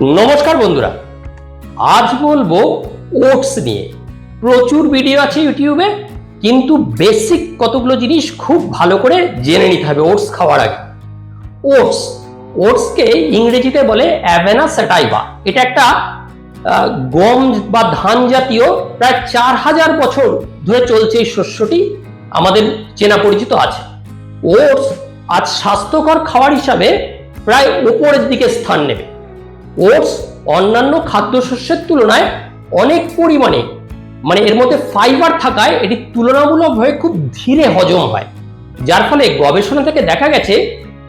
নমস্কার বন্ধুরা। আজ বলব ওটস নিয়ে। প্রচুর ভিডিও আছে ইউটিউবে, কিন্তু বেসিক কতগুলো জিনিস খুব ভালো করে জেনে নিতে হবে ওটস খাওয়ার আগে। ওটস ওটসকে ইংরেজিতে বলে অ্যাভেনা স্যাটাইভা। এটা একটা গম বা ধান জাতীয় প্রায় চার হাজার বছর ধরে চলছে এই শস্যটি, আমাদের চেনা পরিচিত আছে। ওটস আজ স্বাস্থ্যকর খাবার হিসাবে প্রায় উপরের দিকে স্থান নেবে। ওটস অন্যান্য খাদ্যশস্যের তুলনায় অনেক পরিমাণে মানে এর মধ্যে ফাইবার থাকায় এটি তুলনামূলকভাবে খুব ধীরে হজম হয়। যার ফলে গবেষণা থেকে দেখা গেছে,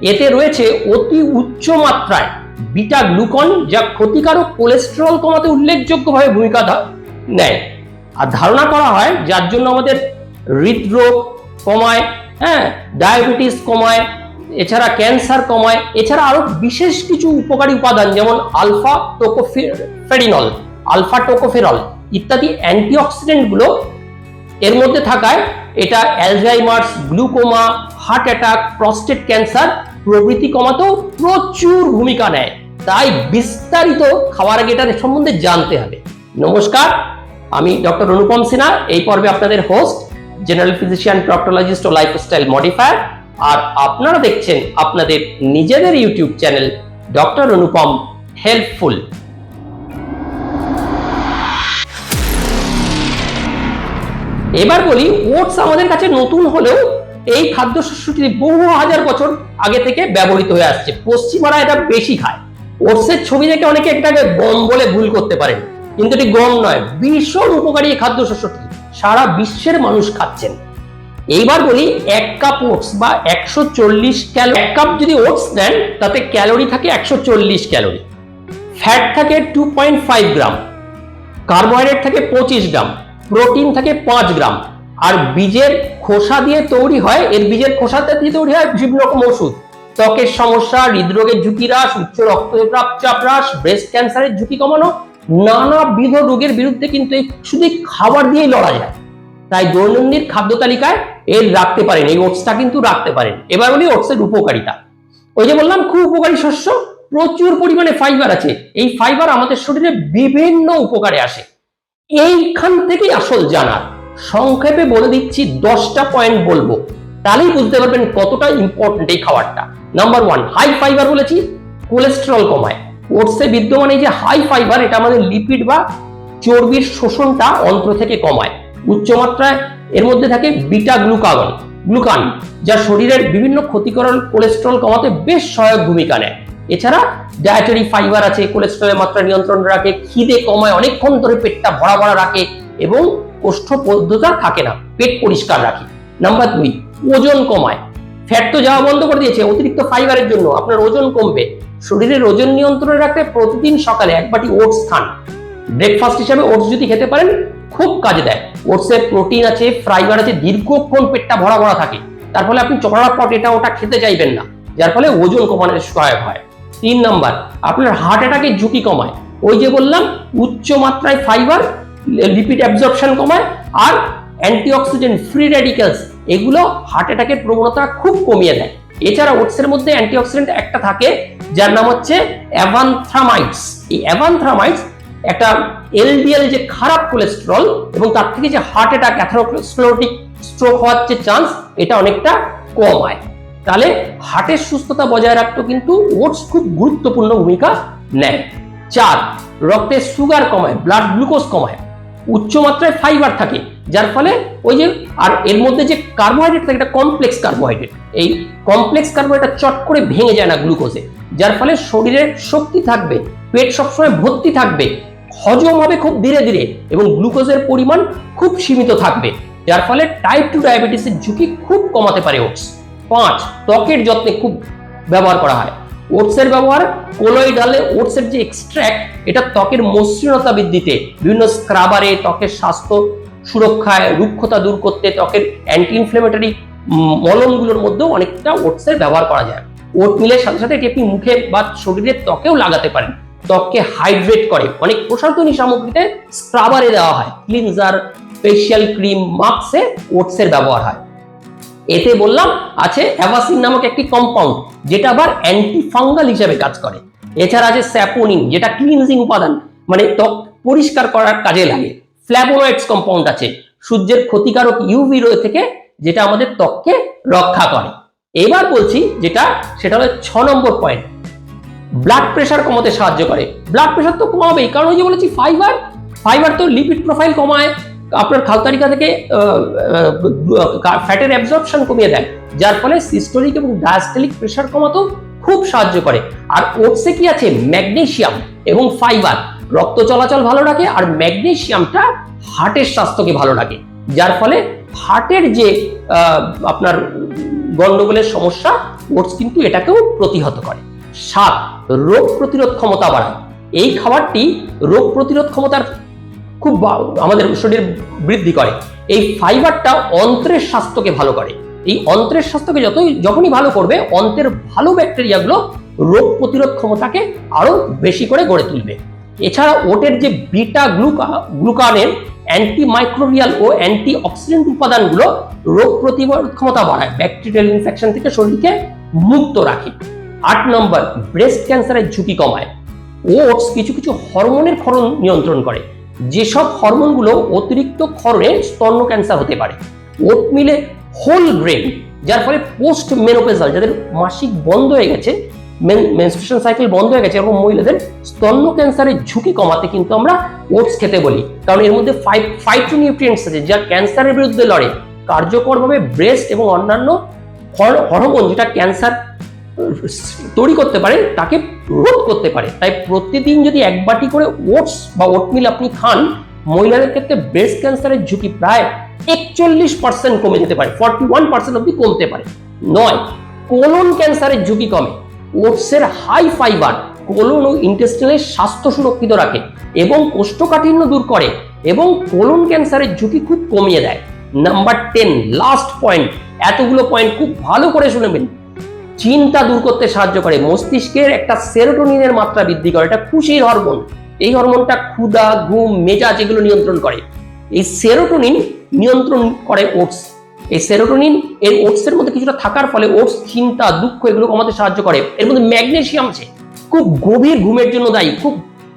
এতে রয়েছে অতি উচ্চ মাত্রায় বিটা গ্লুকন যা ক্ষতিকারক কোলেস্টেরল কমাতে উল্লেখযোগ্যভাবে ভূমিকা নেয়। আর ধারণা করা হয়, যার জন্য আমাদের হৃদরোগ কমায় হ্যাঁ ডায়াবেটিস কমায় এছাড়া ক্যান্সার কমায়, এছাড়া আরও বিশেষ কিছু উপকারী উপাদান, যেমন আলফা টোকোফেরিনল আলফা টোকোফেরল ইত্যাদি অ্যান্টিঅক্সিডেন্টগুলো এর মধ্যে থাকায় এটা Alzheimer's, glaucoma, heart attack, prostate cancer প্রভৃতি কমাতেও প্রচুর ভূমিকা নেয়। তাই বিস্তারিত খাওয়ার আগে এটার সম্বন্ধে জানতে হবে। নমস্কার, আমি ডক্টর অনুপম সিনহা, এই পর্বে আপনাদের হোস্ট জেনারেল ফিজিশিয়ান প্রক্টোলজিস্ট ও লাইফস্টাইল মডিফায়ার আর আপনারা দেখছেন আপনাদের নিজেদের YouTube channel doctor Anupam helpful. এবার বলি, ওটস আমাদের কাছে নতুন হলেও এই খাদ্যশস্যটি বহু হাজার বছর আগে থেকে ব্যবহৃত হয়ে আসছে। পশ্চিমারা এটা বেশি খায়। ওটসের ছবি দেখে অনেকে এটাকে গম বলে ভুল করতে পারেন। কিন্তু এটি গম নয়, ভীষণ উপকারী এই খাদ্যশস্যটি। সারা বিশ্বের মানুষ খাচ্ছেন। এইবার বলি এক কাপ ওটস বা একশো চল্লিশ ক্যালো এক কাপ যদি ওটস নেন, তাতে ক্যালোরি থাকে একশো চল্লিশ ক্যালোরি। ফ্যাট থাকে two point five gram. Carbohydrate থাকে পঁচিশ গ্রাম। প্রোটিন থাকে পাঁচ গ্রাম। আর বীজের খোসা দিয়ে তৈরি হয়, এর বীজের খোসাতে দিয়ে তৈরি হয় বিভিন্ন রকম ওষুধ। ত্বকের সমস্যা, হৃদরোগের ঝুঁকি হ্রাস, উচ্চ রক্তচাপ, চাপ হ্রাস ব্রেস্ট ক্যান্সারের ঝুঁকি কমানো, নানাবিধ রোগের বিরুদ্ধে কিন্তু শুধু খাবার দিয়েই লড়া যায় তাই দৈনন্দিন খাদ্য তালিকায় এর রাখতে পারেন, এই ওটসটা কিন্তু রাখতে পারেন। এবার বলি ওটসের উপকারিতা। ওই যে বললাম, খুব উপকারী শস্য, প্রচুর পরিমাণে ফাইবার আছে। এই ফাইবার আমাদের শরীরে বিভিন্ন উপকারে আসে। এইখান থেকেই আসল জানার। সংক্ষেপে বলে দিচ্ছি, দশটা পয়েন্ট বলব। তাহলেই বুঝতে পারবেন কতটা ইম্পর্টেন্ট এই খাবারটা। নাম্বার ওয়ান হাই ফাইবার বলেছি কোলেস্টেরল কমায়। ওটসে বিদ্যমান এই যে হাই ফাইবার এটা আমাদের লিপিড বা চর্বির শোষণটা অন্ত্র থেকে কমায়। উচ্চমাত্রায় এর মধ্যে থাকে বিটা গ্লুকাগন, গ্লুকান, যা শরীরের বিভিন্ন ক্ষতিকর কোলেস্টেরল কমাতে বেশ সহায়ক ভূমিকা নেয়। এছাড়া ডায়েটারি ফাইবার আছে, কোলেস্টেরলের মাত্রা নিয়ন্ত্রণ রাখে, খিদে কমায়, অনেকক্ষণ ধরে পেটটা ভরা ভরা রাখে এবং কোষ্ঠবদ্ধতা থাকে না, পেট পরিষ্কার রাখে। নাম্বার দুই, ওজন কমায়। ফ্যাট তো যাওয়া বন্ধ করে দিয়েছে, অতিরিক্ত ফাইবারের জন্য আপনার ওজন কমবে। শরীরের ওজন নিয়ন্ত্রণে রাখতে প্রতিদিন সকালে এক বাটি ওটস খান। ব্রেকফাস্ট হিসাবে ওটস যদি খেতে পারেন খুব কাজে দেয়। ওটসে প্রোটিন আছে ফাইবার আছে, দীর্ঘক্ষণ পেটটা ভরা ভরা থাকে। তার ফলে আপনি চড়াপট এটা ওটা খেতে চাইবেন না। যার ফলে ওজন কমানোর সহায়ক হয়। তিন নাম্বার, আপনার হার্ট অ্যাটাকের ঝুঁকি কমায়। ওই যে বললাম, উচ্চ মাত্রায় ফাইবার লিপিড অ্যাবজর্পশন কমায় আর অ্যান্টিঅক্সিডেন্ট ফ্রি রেডিক্যালস এগুলো হার্ট অ্যাটাকের প্রবণতা খুব কমিয়ে দেয়। এছাড়া ওটসের মধ্যে অ্যান্টিঅক্সিডেন্ট একটা থাকে, যার নাম হচ্ছে অ্যাভানথ্রামাইটস। এই অ্যাভানথ্রামাইটস একটা এলডিএল যে খারাপ কোলেস্ট্রল এবং তার থেকে যে হার্ট অ্যাটাক অ্যাথেরোস্ক্লেরোটিক স্ট্রোক হওয়ার যে চান্স এটা অনেকটা কমায় তাহলে হার্টের সুস্থতা বজায় রাখতে কিন্তু ওটস খুব গুরুত্বপূর্ণ ভূমিকা নেয়। চার, রক্তে সুগার কমায় ব্লাড গ্লুকোজ কমায় উচ্চ মাত্রায় ফাইবার থাকে, যার ফলে ওই যে, আর এর মধ্যে যে কার্বোহাইড্রেট থাকে, এটা কমপ্লেক্স কার্বোহাইড্রেট এই কমপ্লেক্স কার্বোহাইড্রেট চট করে ভেঙে যায় না গ্লুকোজে যার ফলে শরীরের শক্তি থাকবে, পেট সবসময় ভর্তি থাকবে হজম হবে খুব ধীরে ধীরে এবং গ্লুকোজের পরিমাণ খুব সীমিত থাকবে, যার ফলে টাইপ টু ডায়াবেটিসের ঝুঁকি খুব কমাতে পারে ওটস পাঁচ, ত্বকের যত্নে খুব ব্যবহার করা হয়। ওটসের ব্যবহার কোলোইডালে ওটসের যে এক্সট্র্যাক্ট এটা ত্বকের মসৃণতা বৃদ্ধিতে, বিভিন্ন স্ক্রাবারে ত্বকের স্বাস্থ্য সুরক্ষায়, রুক্ষতা দূর করতে, ত্বকের অ্যান্টি ইনফ্লেমেটরি মলমগুলোর মধ্যেও অনেকটা ওটসের ব্যবহার করা যায়। ওট মিলের সাথে সাথে এটি আপনি মুখে বা শরীরের ত্বকেও লাগাতে পারেন। ত্বককে হাইড্রেট করে। অনেক প্রসাধনী সামগ্রীতে স্ক্রাবারে দেওয়া হয়। ক্লিনজার ফেশিয়াল ক্রিম মাস্কে ওটসের ব্যবহার হয়। এতে বললাম, আছে অ্যাভাসিন নামক একটি কম্পাউন্ড যেটা আবার অ্যান্টি ফাঙ্গাল হিসেবে কাজ করে। এছাড়া আছে স্যাপোনিন যেটা ক্লিনজিং উপাদান মানে ত্বক পরিষ্কার করার কাজে লাগে। ফ্ল্যাভোনয়েডস কম্পাউন্ড আছে, সূর্যের ক্ষতিকারক ইউভি রো থেকে, যেটা আমাদের ত্বককে রক্ষা করে। এবার বলছি, যেটা, সেটা হলো ছ নম্বর পয়েন্ট ব্লাড প্রেশার কমাতে সাহায্য করে। ব্লাড প্রেশার তো কমাবেই, কারণ ওই যে বলেছি ফাইবার ফাইবার তো লিপিড প্রোফাইল কমায়, আপনার খালতারিকা থেকে ফ্যাটের অ্যাবজর্পশন কমিয়ে দেয়, যার ফলে সিস্টোলিক এবং ডায়াস্টেলিক প্রেশার কমাতেও খুব সাহায্য করে। আর ওটসে কি আছে? ম্যাগনেশিয়াম এবং ফাইবার রক্ত চলাচল ভালো রাখে আর ম্যাগনেসিয়ামটা হার্টের স্বাস্থ্যকে ভালো রাখে, যার ফলে হার্টের যে আপনার গন্ডগোলের সমস্যা ওটস কিন্তু এটাকেও প্রতিহত করে। সাত রোগ প্রতিরোধ ক্ষমতা বাড়ায়। এই খাবারটি রোগ প্রতিরোধ ক্ষমতার খুব আমাদের শরীর বৃদ্ধি করে। এই ফাইবারটা অন্ত্রের স্বাস্থ্যকে ভালো করে। এই অন্ত্রের স্বাস্থ্যকে যতই যখনই ভালো করবে, অন্ত্রের ভালো ব্যাকটেরিয়াগুলো রোগ প্রতিরোধ ক্ষমতাকে আরও বেশি করে গড়ে তুলবে। এছাড়া ওটের যে বিটা গ্লুকা গ্লুকানের অ্যান্টি মাইক্রোবিয়াল ও অ্যান্টি অক্সিডেন্ট উপাদানগুলো রোগ প্রতিরোধ ক্ষমতা বাড়ায়। ব্যাকটেরিয়াল ইনফেকশন থেকে শরীরকে মুক্ত রাখে। আট নম্বর ব্রেস্ট ক্যান্সারের ঝুঁকি কমায়। ওটস কিছু কিছু হরমোনের ক্ষরণ নিয়ন্ত্রণ করে। যেসব হরমোনগুলো অতিরিক্ত ক্ষরণে স্তন্য ক্যান্সার হতে পারে। ওট মিলে হোল গ্রেন যার ফলে পোস্ট মেনোপেজাল যাদের মাসিক বন্ধ হয়ে গেছে মেনস্ট্রুয়েশন সাইকেল বন্ধ হয়ে গেছে এরকম মহিলাদের স্তন্য ক্যান্সারের ঝুঁকি কমাতে কিন্তু আমরা ওটস খেতে বলি। কারণ এর মধ্যে ফাইভ ফাইটোনিউট্রিয়েন্টস আছে, যা ক্যান্সারের বিরুদ্ধে লড়ে। কার্যকরভাবে ব্রেস্ট এবং অন্যান্য হরমোন, যেটা ক্যান্সার তৈরি করতে পারে, তাকে রোধ করতে পারে। তাই প্রতিদিন যদি এক বাটি করে ওটস বা ওটমিল আপনি খান, মহিলাদের ক্ষেত্রে ব্রেস্ট ক্যান্সারের ঝুঁকি প্রায় একচল্লিশ পার্সেন্ট কমে যেতে পারে ফর্টি ওয়ান পার্সেন্ট অব্দি কমতে পারে। নয় কোলন ক্যান্সারের ঝুঁকি কমে। ওটসের হাই ফাইবার কোলন ও ইন্টেস্টিনের স্বাস্থ্য সুরক্ষিত রাখে এবং কোষ্ঠকাঠিন্য দূর করে এবং কোলন ক্যান্সারের ঝুঁকি খুব কমিয়ে দেয়। নাম্বার টেন লাস্ট পয়েন্ট এতগুলো পয়েন্ট খুব ভালো করে শুনবেন চিন্তা দূর করতে সাহায্য করে। মস্তিষ্কের একটা সেরোটোনিনের মাত্রা বৃদ্ধি করে, এটা খুশির হরমোন। এই হরমোনটা ক্ষুধা, ঘুম, মেজাজ এগুলো নিয়ন্ত্রণ করে। এই সেরোটোনিন নিয়ন্ত্রণ করে ওটস। এই সেরোটোনিন এর ওটসের মধ্যে কিছুটা থাকার ফলে ওটস, চিন্তা, দুঃখ এগুলো কমাতে সাহায্য করে। এর মধ্যে ম্যাগনেশিয়াম আছে। খুব গভীর ঘুমের জন্য দায়ী, খুব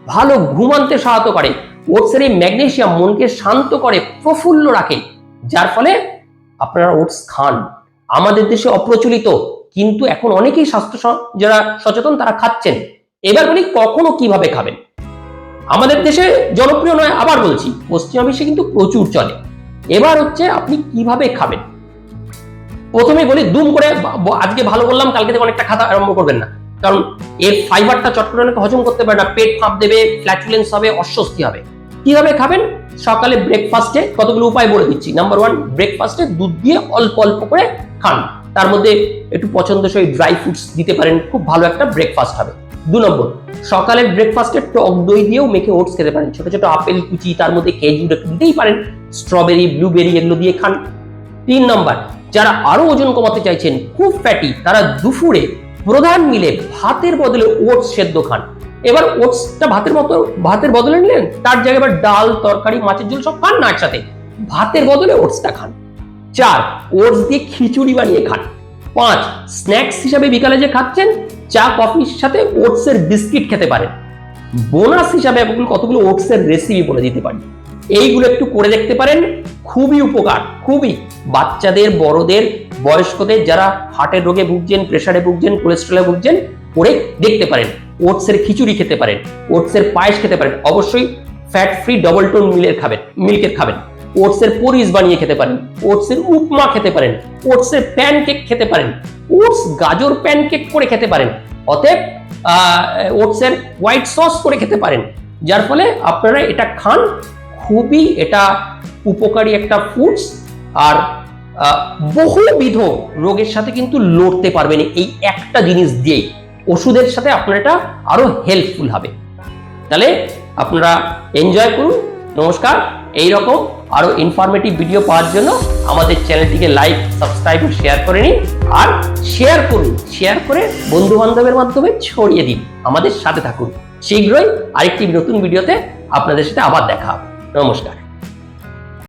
ভালো ঘুম আনতে সহায়তা করে। ওটসের এই ম্যাগনেশিয়াম মনকে শান্ত করে, প্রফুল্ল রাখে। যার ফলে আপনারা ওটস খান। আমাদের দেশে অপ্রচলিত কিন্তু এখন অনেকেই স্বাস্থ্য যারা সচেতন, তারা খাচ্ছেন। এবার বলি কখনো কীভাবে খাবেন? আমাদের দেশে জনপ্রিয় নয়, আবার বলছি, পশ্চিমা বিশ্বে কিন্তু প্রচুর চলে। এবার হচ্ছে আপনি কীভাবে খাবেন? প্রথমে বলি দুম করে আজকে ভালো বললাম, কালকে থেকে অনেকটা খাতা আরম্ভ করবেন না। কারণ এর ফাইবারটা চট করে হজম করতে পারে না, পেট ফাঁপ দেবে ফ্ল্যাচুলেন্স হবে, অস্বস্তি হবে। কীভাবে খাবেন? সকালে ব্রেকফাস্টে কতগুলো উপায় বলে দিচ্ছি। নাম্বার ওয়ান ব্রেকফাস্টে দুধ দিয়ে অল্প অল্প করে খান। তার মধ্যে একটু পছন্দসই ড্রাই ফ্রুটস দিতে পারেন, খুব ভালো একটা ব্রেকফাস্ট হবে। দু নম্বর, সকালের ব্রেকফাস্টে টক দই দিয়েও মেখে ওটস খেতে পারেন। ছোট ছোট আপেল, কুচি, তার মধ্যে খেজুর একটু দিতেই পারেন। স্ট্রবেরি ব্লুবেরি এগুলো দিয়ে খান। তিন নম্বর, যারা আরও ওজন কমাতে চাইছেন, খুব ফ্যাটি তারা দুপুরে প্রধান মিলে ভাতের বদলে ওটস সেদ্ধ খান। এবার ওটসটা ভাতের মতো, ভাতের বদলে নিলেন, তার জায়গায় এবার ডাল, তরকারি, মাছের ঝোল সব খান না একসাথে। ভাতের বদলে ওটসটা খান। চার, ওটস দিয়ে খিচুড়ি বানিয়ে খান। পাঁচ, স্ন্যাক্স হিসাবে বিকালে যে খাচ্ছেন, চা, কফির সাথে ওটসের বিস্কিট খেতে পারেন। বোনাস হিসাবে আপনাকে কতগুলো ওটসের রেসিপি বলে দিতে পারি। এইগুলো একটু করে দেখতে পারেন, খুবই উপকার, খুবই। বাচ্চাদের, বড়দের, বয়স্কদের যারা হার্টের রোগে ভুগছেন প্রেসারে ভুগছেন কোলেস্ট্রলে ভুগছেন, করে দেখতে পারেন। ওটসের খিচুড়ি খেতে পারেন, ওটসের পায়েস খেতে পারেন। অবশ্যই ফ্যাট ফ্রি ডবল টোন মিলের খাবেন মিল্কের খাবেন। ওটসের পরিস বানিয়ে খেতে পারেন। ওটসের উপমা খেতে পারেন। ওটসের প্যানকেক খেতে পারেন। ওটস গাজর প্যানকেক করে খেতে পারেন। অতএব ওটসের হোয়াইট সস করে খেতে পারেন। যার ফলে আপনারা এটা খান। খুবই এটা উপকারী একটা ফুডস আর বহুবিধ রোগের সাথে কিন্তু লড়তে পারবেন এই একটা জিনিস দিয়েই। ওষুধের সাথে আপনার এটা আরও হেল্পফুল হবে। তাহলে আপনারা এনজয় করুন। নমস্কার। এই রকম আরও ইনফরমেটিভ ভিডিও পাওয়ার জন্য আমাদের চ্যানেলটিকে লাইক সাবস্ক্রাইব ও শেয়ার করে নিন আর শেয়ার করুন। শেয়ার করে বন্ধু বান্ধবের মাধ্যমে ছড়িয়ে দিন। আমাদের সাথে থাকুন। শীঘ্রই আরেকটি নতুন ভিডিওতে আপনাদের সাথে আবার দেখা হবে। নমস্কার।